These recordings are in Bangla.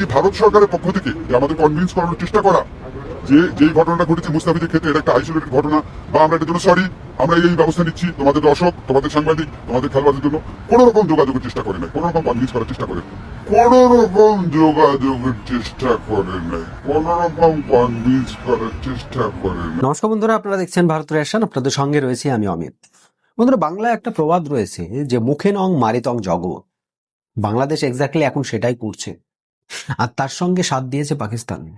যদি ভারত সরকারের পক্ষ থেকে যে আমাদের কনভিন্স করানোর চেষ্টা করা, যে যেই ঘটনাটা ঘটেছে মুস্তাফিজের ক্ষেত্রে এটা একটা আইসোলেটেড ঘটনা, বা আমরা এটার জন্য সরি আমরা এই ব্যবস্থা নিচ্ছি তোমাদের দর্শক তোমাদের সাংবাদিক, তোমাদের খেলোয়াড়দের জন্য, কোনো রকম যোগাযোগের চেষ্টা করে নাই, কোনো রকম কনভিন্স করার চেষ্টা করে। কোনো রকম যোগাযোগের চেষ্টা করে নাই, কোনো রকম কনভিন্স করার চেষ্টা করে নাই। নমস্কার বন্ধুরা, আপনারা দেখছেন ভারত রেশন, আপনাদের সঙ্গে রয়েছি আমি অমিত। বন্ধুরা, বাংলায় একটা প্রবাদ রয়েছে, যে মুখে নং মারিতং জগৎ বাংলাদেশ এক্স্যাক্টলি এখন সেটাই করছে। আর তার সঙ্গে সাথ দিয়েছে পাকিস্তান।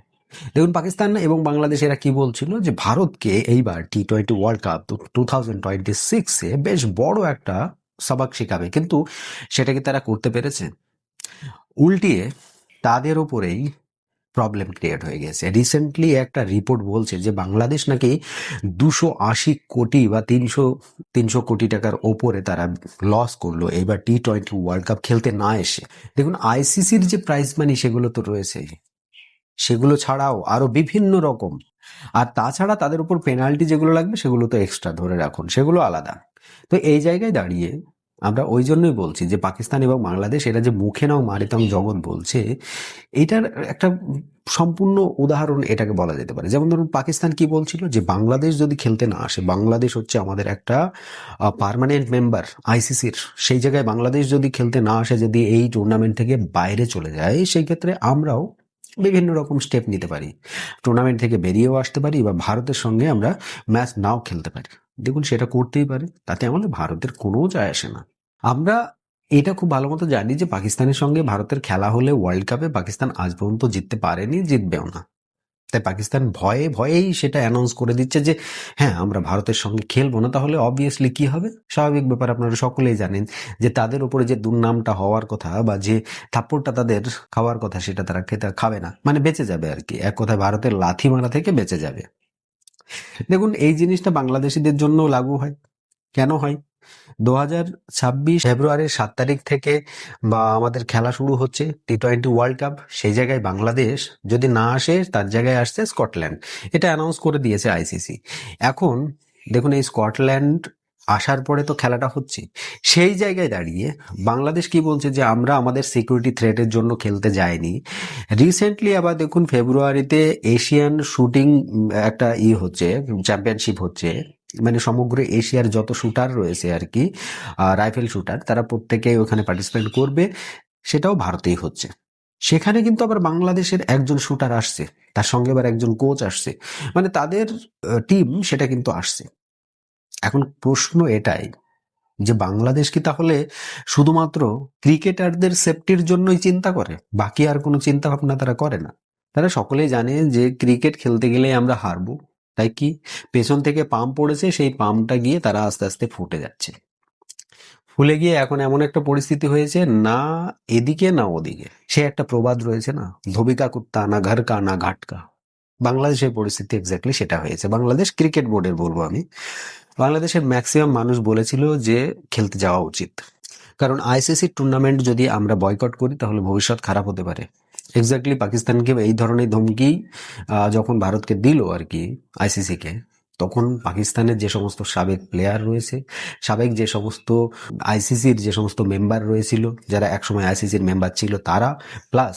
দেখুন, পাকিস্তান এবং বাংলাদেশ এরা কি বলছিল যে ভারতকে এইবার T twenty world cup two thousand twenty সিক্সে বেশ বড় একটা সবাক শেখাবে। কিন্তু সেটাকে তারা করতে পেরেছে। উল্টিয়ে তাদের ওপরেই প্রবলেম ক্রিয়েট হয়ে গেছে। রিসেন্টলি একটা রিপোর্ট বলছে যে, বাংলাদেশ নাকি দুশো আশি কোটি বা তিনশো তিনশো কোটি টাকার ওপরে তারা লস করল। এবার টি টোয়েন্টি ওয়ার্ল্ড কাপ খেলতে না এসে। দেখুন আইসিসির যে প্রাইজ মানি সেগুলো তো রয়েছে। সেগুলো ছাড়াও আরও বিভিন্ন রকম। আর তাছাড়া তাদের উপর পেনাল্টি যেগুলো লাগবে সেগুলো তো এক্সট্রা ধরে রাখুন। সেগুলো আলাদা। তো এই জায়গায় দাঁড়িয়ে আমরা ওই জন্যই বলছি যে পাকিস্তান এবং বাংলাদেশ, এরা যে মুখে নাও মারিতং জগৎ বলছে, এটার একটা সম্পূর্ণ উদাহরণ এটাকে বলা যেতে পারে। যেমন ধরুন পাকিস্তান কি বলছিল? যে বাংলাদেশ যদি খেলতে না আসে, বাংলাদেশ হচ্ছে আমাদের একটা পার্মানেন্ট মেম্বার আইসিসির সেই জায়গায় বাংলাদেশ যদি খেলতে না আসে, যদি এই টুর্নামেন্ট থেকে বাইরে চলে যায়, সেই ক্ষেত্রে আমরাও বিভিন্ন রকম স্টেপ নিতে পারি। টুর্নামেন্ট থেকে বেরিয়েও আসতে পারি বা ভারতের সঙ্গে আমরা ম্যাচ নাও খেলতে পারি। দেখুন সেটা করতেই পারে, তাতে আমাদের ভারতের কোনো যায় আসে না। আমরা এটা খুব ভালো মতো জানি যে পাকিস্তানের সঙ্গে ভারতের খেলা হলে ওয়ার্ল্ড কাপে পাকিস্তান আজ পর্যন্ত জিততে পারেনি, জিতবেও না। তাই পাকিস্তান ভয়ে, ভয়েই সেটা অ্যানাউন্স করে দিচ্ছে যে হ্যাঁ আমরা ভারতের সঙ্গে খেলব না। তাহলে অবভিয়াসলি কি হবে? স্বাভাবিক ব্যাপার, আপনারা সকলেই জানেন যে তাদের উপরে যে দুর্নামটা হওয়ার কথা বা যে থাপ্পড়টা তাদের খাওয়ার কথা সেটা তারা খেতে খাবে না। মানে বেঁচে যাবে আর কি। এক কথায় ভারতের লাথি মারা থেকে বেঁচে যাবে। দেখুন, এই জিনিসটা বাংলাদেশিদের জন্য লাগু হয়। কেন হয়? দু হাজার ছাব্বিশ ফেব্রুয়ারির সাত তারিখ থেকে বা আমাদের খেলা শুরু হচ্ছে টি টোয়েন্টি ওয়ার্ল্ড কাপ। সেই জায়গায় বাংলাদেশ যদি না আসে, তার জায়গায় আসছে স্কটল্যান্ড। এটা অ্যানাউন্স করে দিয়েছে আইসিসি এখন দেখুন, এই স্কটল্যান্ড আসার পরে তো খেলাটা হচ্ছে। সেই জায়গায় দাঁড়িয়ে বাংলাদেশ কি বলছে যে, আমরা আমাদের সিকিউরিটি থ্রেটের জন্য খেলতে যাইনি। রিসেন্টলি আবার দেখুন, ফেব্রুয়ারিতে এশিয়ান শুটিং একটা ই হচ্ছে চ্যাম্পিয়নশিপ হচ্ছে। মানে সমগ্র এশিয়ার যত শুটার রয়েছে আর কি রাইফেল শুটার, তারা প্রত্যেকে ওখানে পার্টিসিপেট করবে, সেটাও ভারতেই হচ্ছে। সেখানে কিন্তু আবার বাংলাদেশের একজন শুটার আসছে, তার সঙ্গে আবার একজন কোচ আসছে মানে তাদের টিম সেটা কিন্তু আসছে। এখন প্রশ্ন এটাই যে বাংলাদেশ কি তাহলে শুধুমাত্র ক্রিকেটারদের সেফটির জন্যই চিন্তা করে? বাকি আর কোনো চিন্তা ভাবনা তারা করে না। তারা সকলেই জানে যে ক্রিকেট খেলতে গেলে আমরা হারবো। তাই কি? পেছন থেকে পাম্প পড়েছে, সেই পাম্পটা গিয়ে তারা আস্তে আস্তে ফুটে যাচ্ছে। ফুলে গিয়ে এখন এমন একটা পরিস্থিতি হয়েছে, না এদিকে, না ওদিকে। সে একটা প্রবাদ রয়েছে না? ধোবিকা কুত্তা, না ঘর কা না ঘাটকা। বাংলাদেশের পরিস্থিতি এক্স্যাক্টলি সেটা হয়েছে। বাংলাদেশ ক্রিকেট বোর্ডের বলব আমি। বাংলাদেশের ম্যাক্সিমাম মানুষ বলেছিল যে খেলতে যাওয়া উচিত। কারণ আইসিসি টুর্নামেন্ট যদি আমরা বয়কট করি, তাহলে ভবিষ্যৎ খারাপ হতে পারে। এক্স্যাক্টলি পাকিস্তানকে এই ধরনের ধমকি যখন ভারতকে দিল আর কি আইসিসিকে তখন পাকিস্তানের যে সমস্ত সাবেক প্লেয়ার রয়েছে, সাবেক যে সমস্ত আইসিসির যে সমস্ত মেম্বার রয়েছিল, যারা একসময় আইসিসির মেম্বার ছিল, তারা প্লাস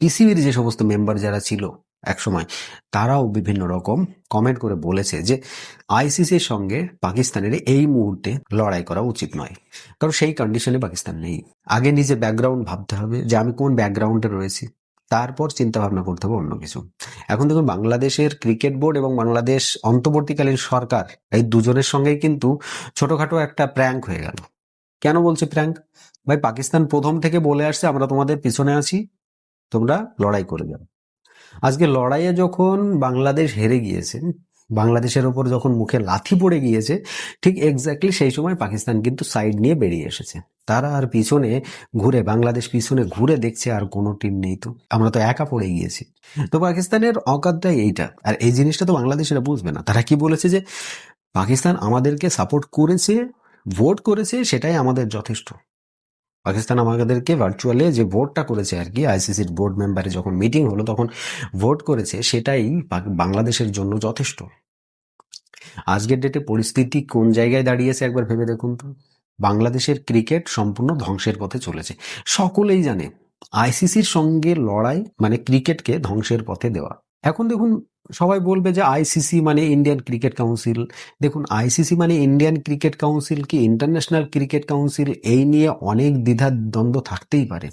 পিসিবির যে সমস্ত মেম্বার যারা ছিল একসময়, তারাও বিভিন্ন রকম কমেন্ট করে বলেছে যে আইসিসির সঙ্গে পাকিস্তানের এই মুহূর্তে লড়াই করা উচিত নয়। কারণ সেই কন্ডিশনে পাকিস্তান নেই। আগে নিজের ব্যাকগ্রাউন্ড ভাবতে হবে যে আমি কোন ব্যাকগ্রাউন্ডে রয়েছি। তারপর চিন্তা ভাবনা করতে হবে অন্য কিছু। এখন দেখুন, বাংলাদেশের ক্রিকেট বোর্ড এবং বাংলাদেশ অন্তর্বর্তীকালীন সরকার এই দুজনের সঙ্গেই কিন্তু ছোটখাটো একটা প্র্যাঙ্ক হয়ে গেল। কেন বলছি প্র্যাঙ্ক ভাই, পাকিস্তান প্রথম থেকে বলে আসছে, আমরা তোমাদের পিছনে আছি, তোমরা লড়াই করে যাও। আজকে লড়াইয়ে যখন বাংলাদেশ হেরে গিয়েছে বাংলাদেশের ওপর যখন মুখে লাথি পড়ে গিয়েছে, ঠিক এক্স্যাক্টলি সেই সময় পাকিস্তান কিন্তু সাইড নিয়ে বেরিয়ে এসেছে। তারা আর পিছনে ঘুরে, বাংলাদেশ পিছনে ঘুরে দেখছে আর কোনো টিম নেই তো। আমরা তো একা পড়ে গিয়েছি। তো পাকিস্তানের অকাতটাই এইটা। আর এই জিনিসটা তো বাংলাদেশেরা বুঝবে না। তারা কি বলেছে যে, পাকিস্তান আমাদেরকে সাপোর্ট করেছে ভোট করেছে, সেটাই আমাদের যথেষ্ট। পাকিস্তান আমাদেরকে ভার্চুয়ালি যে ভোটটা করেছে আর কি আইসিসির বোর্ড মেম্বারে যখন মিটিং হলো, তখন ভোট করেছে, সেটাই বাংলাদেশের জন্য যথেষ্ট। আজকের ডেটে পরিস্থিতি কোন জায়গায় দাঁড়িয়েছে একবার ভেবে দেখুন তো। বাংলাদেশের ক্রিকেট সম্পূর্ণ ধ্বংসের পথে চলেছে। সকলেই জানে আইসিসির সঙ্গে লড়াই মানে ক্রিকেটকে ধ্বংসের পথে দেওয়া। এখন দেখুন, সবাই বলবে যে আইসিসি মানে ইন্ডিয়ান ক্রিকেট কাউন্সিল দেখুন আইসিসি মানে ইন্ডিয়ান ক্রিকেট কাউন্সিল কি ইন্টারন্যাশনাল ক্রিকেট কাউন্সিল এই নিয়ে অনেক দ্বিধা দ্বন্দ্ব থাকতেই পারে।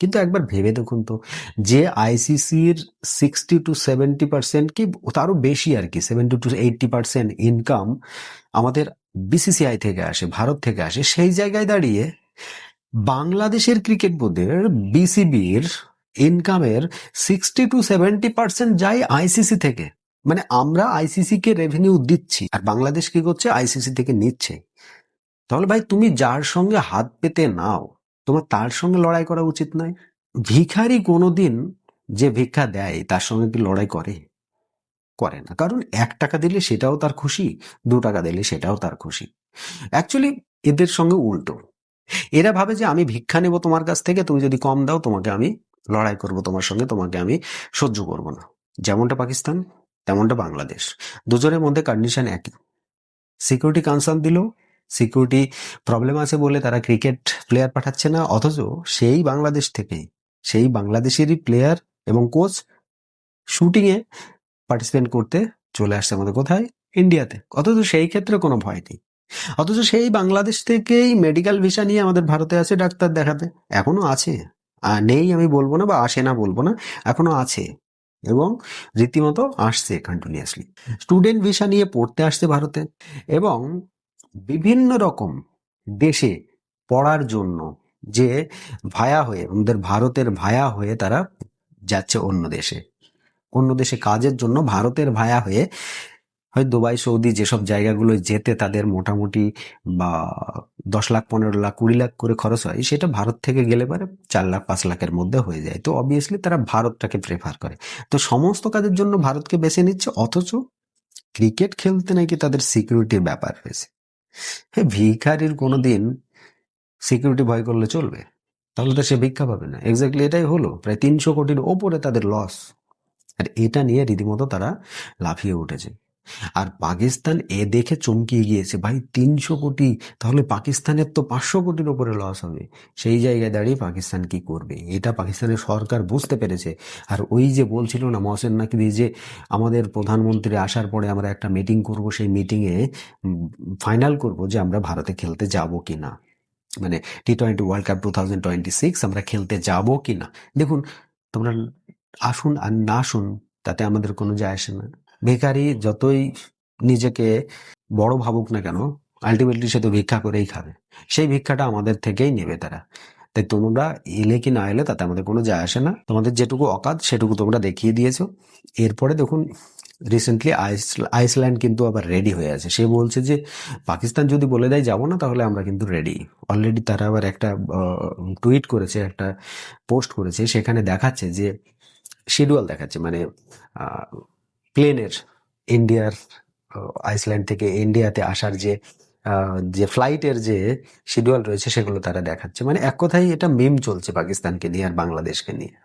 কিন্তু একবার ভেবে দেখুন তো, যে আইসিসির সিক্সটি টু সেভেন্টি পার্সেন্ট কি তারও বেশি আর কি seventy to eighty percent income আমাদের বিসিসিআই থেকে আসে, ভারত থেকে আসে, সেই জায়গায় দাঁড়িয়ে বাংলাদেশের ক্রিকেট বোর্ডের বিসিবির ইনকামের সিক্সটি টু সেভেন্টি পার্সেন্ট যায় আইসিসি থেকে। মানে আমরা আইসিসি কে রেভিনিউ দিচ্ছি, আর বাংলাদেশ কি করছে? আইসিসি থেকে নিচ্ছে। তাহলে ভাই তুমি যার সঙ্গে হাত পেতে নাও, তোমার তার সঙ্গে লড়াই করা উচিত নয়। ভিখারি কোনোদিন যে ভিক্ষা দেয়, তার সঙ্গে কি লড়াই করে? করে না। কারণ এক টাকা দিলে সেটাও তার খুশি, দু টাকা দিলে সেটাও তার খুশি। অ্যাকচুয়ালি এদের সঙ্গে উল্টো। এরা ভাবে যে আমি ভিক্ষা নেব তোমার কাছ থেকে, তুমি যদি কম দাও, তোমাকে আমি লড়াই করব তোমার সঙ্গে, তোমাকে আমি সহ্য করব না। যেমনটা পাকিস্তান, তেমনটা বাংলাদেশ। দুজনের মধ্যে কন্ডিশন একই। সিকিউরিটি কনসার্ন দিল সিকিউরিটি প্রবলেম আছে বলে তারা ক্রিকেট প্লেয়ার পাঠাচ্ছে না, অথচ সেই বাংলাদেশ থেকে সেই বাংলাদেশেরই প্লেয়ার এবং কোচ শুটিংয়ে পার্টিসিপেট করতে চলে আসছে আমাদের কোথায়? ইন্ডিয়াতে অথচ সেই ক্ষেত্রে কোনো ভয় নেই। অথচ সেই বাংলাদেশ থেকেই মেডিকেল ভিসা নিয়ে আমাদের ভারতে আছে, ডাক্তার দেখাতে। এখনও আছে। নেই আমি বলব না বা আসে না বলব না, এখনও আছে এবং রীতিমতো আসছে কন্টিনিউয়াসলি স্টুডেন্ট ভিসা নিয়ে পড়তে আসছে ভারতে এবং বিভিন্ন রকম দেশে পড়ার জন্য যে ভায়া হয়ে, আমাদের ভারতের ভায়া হয়ে তারা যাচ্ছে অন্য দেশে। অন্য দেশে কাজের জন্য ভারতের ভায়া হয়ে হয় দুবাই, সৌদি যেসব জায়গাগুলো যেতে তাদের মোটামুটি বা দশ লাখ, পনেরো লাখ, কুড়ি লাখ করে খরচ হয়, সেটা ভারত থেকে গেলে পারে চার লাখ, পাঁচ লাখের মধ্যে হয়ে যায়। তো অবভিয়াসলি তারা ভারতটাকে প্রেফার করে। তো সমস্ত কাজের জন্য ভারতকে বেছে নিচ্ছে, অথচ ক্রিকেট খেলতে নাকি তাদের সিকিউরিটির ব্যাপার রয়েছে। হ্যাঁ ভিখারির কোনো দিন সিকিউরিটি ভয় করলে চলবে? তাহলে তো সে ভিক্ষা পাবে না। এক্স্যাক্টলি এটাই হলো। প্রায় তিনশো কোটির ওপরে তাদের লস আর এটা নিয়ে রীতিমতো তারা লাফিয়ে উঠেছে। আর পাকিস্তান এ দেখে চমকিয়ে গিয়েছে। ভাই, তিনশো কোটি, তাহলে পাকিস্তানের তো পাঁচশো কোটির ওপরে লস হবে। সেই জায়গায় দাঁড়িয়ে পাকিস্তান কি করবে? এটা পাকিস্তানের সরকার বুঝতে পেরেছে। আর ওই যে বলছিল না, মহসেন নাকভি যে আমাদের প্রধানমন্ত্রী আসার পরে আমরা একটা মিটিং করব, সেই মিটিংয়ে ফাইনাল করব যে আমরা ভারতে খেলতে যাব কি না মানে T twenty world cup two thousand twenty six আমরা খেলতে যাব কি না দেখুন, তোমরা আসুন আর না আসুন, তাতে আমাদের কোনো যায় আসে না। বেকারি যতই নিজেকে বড় ভাবুক না কেন আলটিমেটলি সে তো ভিক্ষা করেই খাবে। সেই ভিক্ষাটা আমাদের থেকেই নেবে তারা। তাই তোমরা এলে কি না এলে তাতে আমাদের কোনো যায় আসে না। তোমাদের যেটুকু অকাত, সেটুকু তোমরা দেখিয়ে দিয়েছ। এরপরে দেখুন রিসেন্টলি আইসল্যান্ড কিন্তু আবার রেডি হয়ে আছে। সে বলছে যে, পাকিস্তান যদি বলে দেয় যাব না, তাহলে আমরা কিন্তু রেডি অলরেডি তারা আবার একটা টুইট করেছে, একটা পোস্ট করেছে, সেখানে দেখাচ্ছে যে শিডিউল দেখাচ্ছে। মানে প্লেনের ইন্ডিয়ার আইসল্যান্ড থেকে ইন্ডিয়াতে আসার যে যে ফ্লাইটের যে শিডিউল রয়েছে সেগুলো তারা দেখাচ্ছে। মানে এক কথায় এটা মিম চলছে পাকিস্তানকে নিয়ে আর বাংলাদেশকে নিয়ে।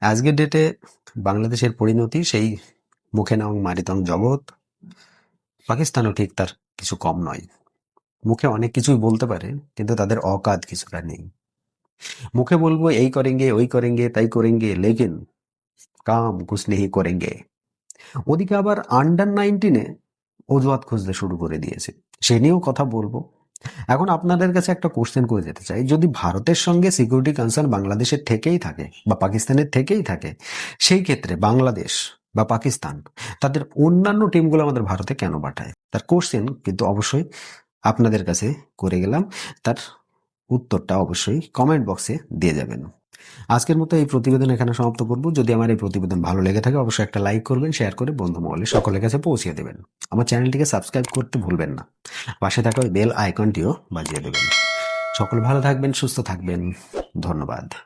আজকের ডেটে বাংলাদেশের পরিণতি, সেই মুখে নং মারিতং জগৎ। পাকিস্তানও ঠিক তার কিছু কম নয়। মুখে অনেক কিছুই বলতে পারে, কিন্তু তাদের অকাত কিছুটা নেই। মুখে বলব এই করেঙ্গে, ওই করেঙ্গে, তাই করেঙ্গে, লেকিন কাম কুছ নেই করেঙ্গে। ওদিকে আবার আন্ডার নাইনটিনে অজুহাত খুঁজতে শুরু করে দিয়েছে। সে নিয়েও কথা বলব। এখন আপনাদের কাছে একটা কোশ্চেন করে যেতে চাই। যদি ভারতের সঙ্গে সিকিউরিটি কনসার্ন বাংলাদেশের থেকেই থাকে বা পাকিস্তানের থেকেই থাকে, সেই ক্ষেত্রে বাংলাদেশ বা পাকিস্তান তাদের অন্যান্য টিমগুলো আমাদের ভারতে কেন পাঠায়? তার কোশ্চেন কিন্তু অবশ্যই আপনাদের কাছে করে গেলাম। তার উত্তরটা অবশ্যই কমেন্ট বক্সে দিয়ে যাবেন। আজকের মতো এই প্রতিবেদন এখানে সমাপ্ত করব। যদি আমার এই প্রতিবেদন ভালো লেগে থাকে, অবশ্যই একটা লাইক করবেন, শেয়ার করে বন্ধু মহলে সকলের কাছে পৌঁছে দেবেন। আমার চ্যানেলটিকে সাবস্ক্রাইব করতে ভুলবেন না। পাশে থাকা ওই বেল আইকনটিও বাজিয়ে দেবেন। সকল ভালো থাকবেন, সুস্থ থাকবেন। ধন্যবাদ।